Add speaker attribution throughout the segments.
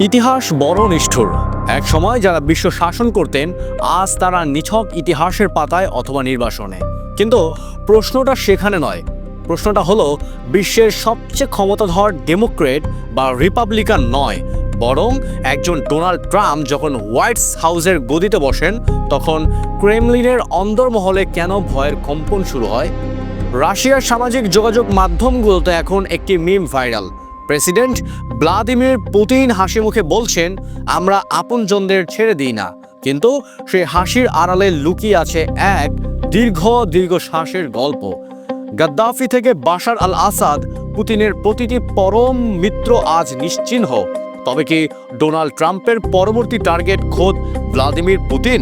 Speaker 1: ইতিহাস বড় নিষ্ঠুর। এক সময় যারা বিশ্ব শাসন করতেন, আজ তারা নিছক ইতিহাসের পাতায় অথবা নির্বাসনে। কিন্তু প্রশ্নটা সেখানে নয়। প্রশ্নটা হলো, বিশ্বের সবচেয়ে ক্ষমতাধর ডেমোক্রেট বা রিপাবলিকান নয়, বরং একজন ডোনাল্ড ট্রাম্প যখন হোয়াইট হাউসের গদিতে বসেন, তখন ক্রেমলিনের অন্দরমহলে কেন ভয়ের কম্পন শুরু হয়? রাশিয়ার সামাজিক যোগাযোগ মাধ্যমগুলোতে এখন একটি meme viral. President Vladimir Putin হাসি মুখে বলছেন, আমরা আপনজনদের ছেড়ে দিই না। কিন্তু সেই হাসির আড়ালে লুকিয়ে আছে এক দীর্ঘ দীর্ঘ শ্বাসের গল্প। গাদ্দাফি থেকে বাশার আল আসাদ পুতিনের প্রতিটি পরম মিত্র আজ নিশ্চিহ্ন। তবে কি ডোনাল্ড ট্রাম্পের পরবর্তী টার্গেট খোদ ভ্লাদিমির পুতিন?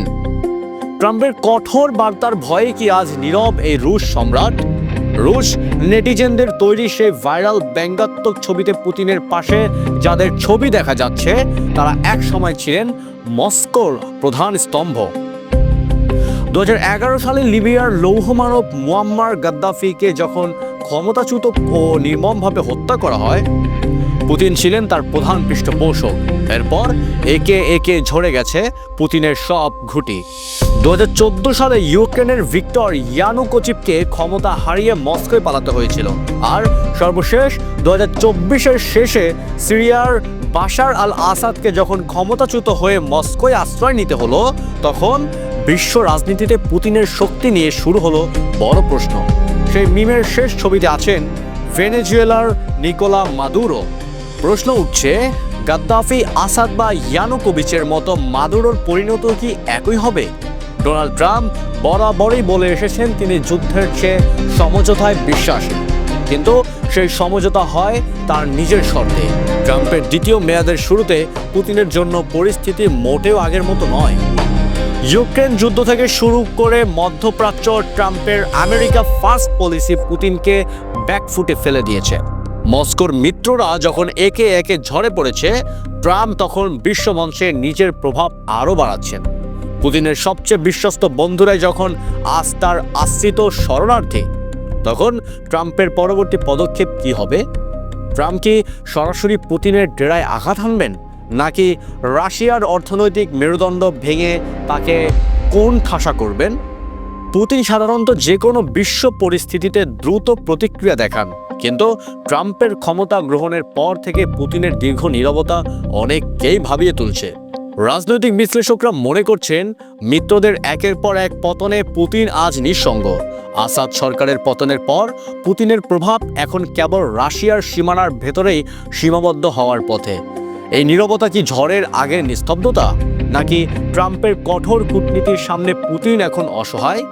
Speaker 1: ট্রাম্পের কঠোর বার্তার ভয়ে কি আজ নীরব এই রুশ সম্রাট? রুশ নেটিজেনদের তৈরি সেই ভাইরাল ব্যঙ্গাত্মক ছবিতে পুতিনের পাশে যাদের ছবি দেখা যাচ্ছে, তারা এক সময় ছিলেন মস্কোর প্রধান স্তম্ভ। দু হাজার এগারো সালে লিবিয়ার লৌহমানব মুয়াম্মার গাদ্দাফিকে যখন ক্ষমতাচ্যুত ও নির্মমভাবে হত্যা করা হয় পুতিন ছিলেন তার প্রধান পৃষ্ঠপোষক। এরপর একে একে ঝরে গেছে পুতিনের সব ঘুটি। দুহাজার চোদ্দ সালে ইউক্রেনের ভিক্টর ইয়ানুকোচিপকে ক্ষমতা হারিয়ে মস্কোয় পালাতে হয়েছিল। আর সর্বশেষ দু হাজার শেষে সিরিয়ার বাশার আল আসাদকে যখন ক্ষমতাচ্যুত হয়ে মস্কোয় আশ্রয় নিতে হলো, তখন বিশ্ব রাজনীতিতে পুতিনের শক্তি নিয়ে শুরু হলো বড় প্রশ্ন। সেই মিমের শেষ ছবিতে আছেন ভেনেজুয়েলার নিকোলা মাদুরো। প্রশ্ন উঠছে, গাদ্দাফি আসাদ বা ইয়ানুকোভিচের মতো মাদুরোর পরিণত কি একই হবে? ডোনাল্ড ট্রাম্প বরাবরই বলে এসেছেন, তিনি যুদ্ধের চেয়ে সমঝোতায় বিশ্বাসী। কিন্তু সেই সমঝোতা হয় তার নিজের শর্তে। ট্রাম্পের দ্বিতীয় মেয়াদের শুরুতে পুতিনের জন্য পরিস্থিতি মোটেও আগের মতো নয়। ইউক্রেন যুদ্ধ থেকে শুরু করে মধ্যপ্রাচ্য ট্রাম্পের আমেরিকা ফার্স্ট পলিসি পুতিনকে ব্যাকফুটে ফেলে দিয়েছে। মস্কোর মিত্ররা যখন একে একে ঝরে পড়েছে, ট্রাম্প তখন বিশ্বমঞ্চে নিজের প্রভাব আরও বাড়াচ্ছেন। পুতিনের সবচেয়ে বিশ্বস্ত বন্ধুরাই যখন আজ তার আশ্রিত শরণার্থী, তখন ট্রাম্পের পরবর্তী পদক্ষেপ কি হবে? ট্রাম্প কি সরাসরি পুতিনের ডেরায় আঘাত হানবেন, নাকি রাশিয়ার অর্থনৈতিক মেরুদণ্ড ভেঙে তাকে কোন ঠাসা করবেন? পুতিন সাধারণত যে কোনো বিশ্ব পরিস্থিতিতে দ্রুত প্রতিক্রিয়া দেখান। কিন্তু ট্রাম্পের ক্ষমতা গ্রহণের পর থেকে পুতিনের দীর্ঘ নীরবতা অনেককেই ভাবিয়ে তুলছে। রাজনৈতিক বিশ্লেষকরা মনে করছেন, মিত্রদের একের পর এক পতনে পুতিন আজ নিঃসঙ্গ। আসাদ সরকারের পতনের পর পুতিনের প্রভাব এখন কেবল রাশিয়ার সীমানার ভেতরেই সীমাবদ্ধ হওয়ার পথে। এই নীরবতা কি ঝড়ের আগের নিস্তব্ধতা? নাকি ট্রাম্পের কঠোর কূটনীতির সামনে পুতিন এখন অসহায়?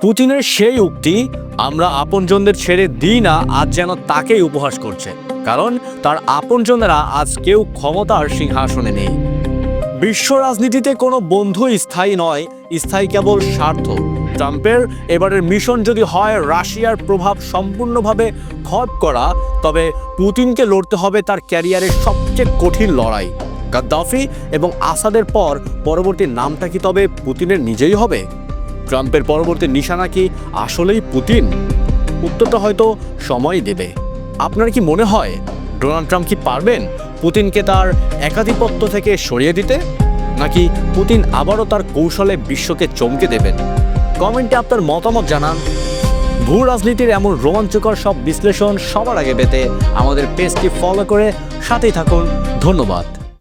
Speaker 1: পুতিনের সেই উক্তি, আমরা আপনজনদের ছেড়ে দিই না, আজ যেন তাকেই উপহাস করছে। কারণ তার আপনজনেরা আজ কেউ ক্ষমতার সিংহাসনে নেই। বিশ্ব রাজনীতিতে কোনো বন্ধু স্থায়ী নয়, স্থায়ী কেবল স্বার্থ। ট্রাম্পের। এবারের মিশন যদি হয়, রাশিয়ার প্রভাব সম্পূর্ণভাবে খত করা, তবে পুতিনকে লড়তে হবে তার ক্যারিয়ারের সবচেয়ে কঠিন লড়াই। গাদ্দাফি এবং আসাদের পর পরবর্তী নামটা কি তবে পুতিনের নিজেই হবে? ট্রাম্পের পরবর্তী নিশানা কি আসলেই পুতিন? উত্তরটা হয়তো সময় দেবে। আপনার কি মনে হয়, ডোনাল্ড ট্রাম্প কি পারবেন পুতিনকে তার একাধিপত্য থেকে সরিয়ে দিতে? নাকি পুতিন আবারও তার কৌশলে বিশ্বকে চমকে দেবেন? কমেন্টে আপনার মতামত জানান। ভূ রাজনীতির এমন রোমাঞ্চকর সব বিশ্লেষণ সবার আগে পেতে আমাদের পেজটি ফলো করে সাথেই থাকুন। ধন্যবাদ।